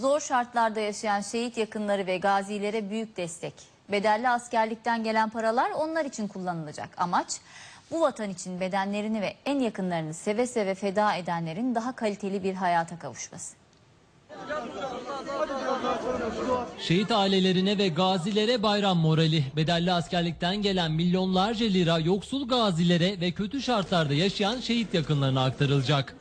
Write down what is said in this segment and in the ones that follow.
Zor şartlarda yaşayan şehit yakınları ve gazilere büyük destek. Bedelli askerlikten gelen paralar onlar için kullanılacak. Amaç bu vatan için bedenlerini ve en yakınlarını seve seve feda edenlerin daha kaliteli bir hayata kavuşması. Şehit ailelerine ve gazilere bayram morali. Bedelli askerlikten gelen milyonlarca lira yoksul gazilere ve kötü şartlarda yaşayan şehit yakınlarına aktarılacak.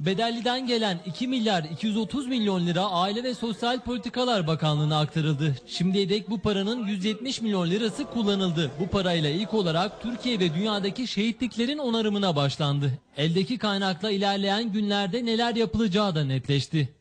Bedelli'den gelen 2 milyar 230 milyon lira Aile ve Sosyal Politikalar Bakanlığı'na aktarıldı. Şimdiye dek bu paranın 170 milyon lirası kullanıldı. Bu parayla ilk olarak Türkiye ve dünyadaki şehitliklerin onarımına başlandı. Eldeki kaynakla ilerleyen günlerde neler yapılacağı da netleşti.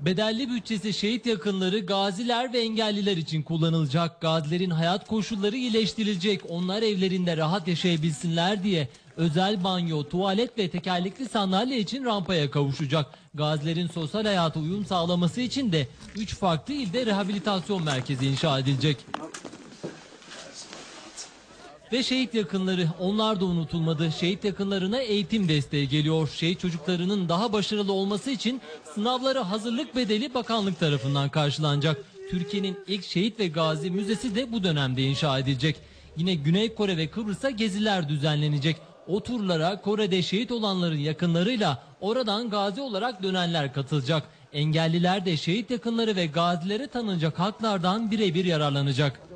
Bedelli bütçesi şehit yakınları, gaziler ve engelliler için kullanılacak. Gazilerin hayat koşulları iyileştirilecek. Onlar evlerinde rahat yaşayabilsinler diye özel banyo, tuvalet ve tekerlekli sandalye için rampaya kavuşacak. Gazilerin sosyal hayata uyum sağlaması için de 3 farklı ilde rehabilitasyon merkezi inşa edilecek. Ve şehit yakınları onlar da unutulmadı. Şehit yakınlarına eğitim desteği geliyor. Şehit çocuklarının daha başarılı olması için sınavlara hazırlık bedeli bakanlık tarafından karşılanacak. Türkiye'nin ilk şehit ve gazi müzesi de bu dönemde inşa edilecek. Yine Güney Kore ve Kıbrıs'a geziler düzenlenecek. O turlara Kore'de şehit olanların yakınlarıyla oradan gazi olarak dönenler katılacak. Engelliler de şehit yakınları ve gazilere tanınacak haklardan birebir yararlanacak.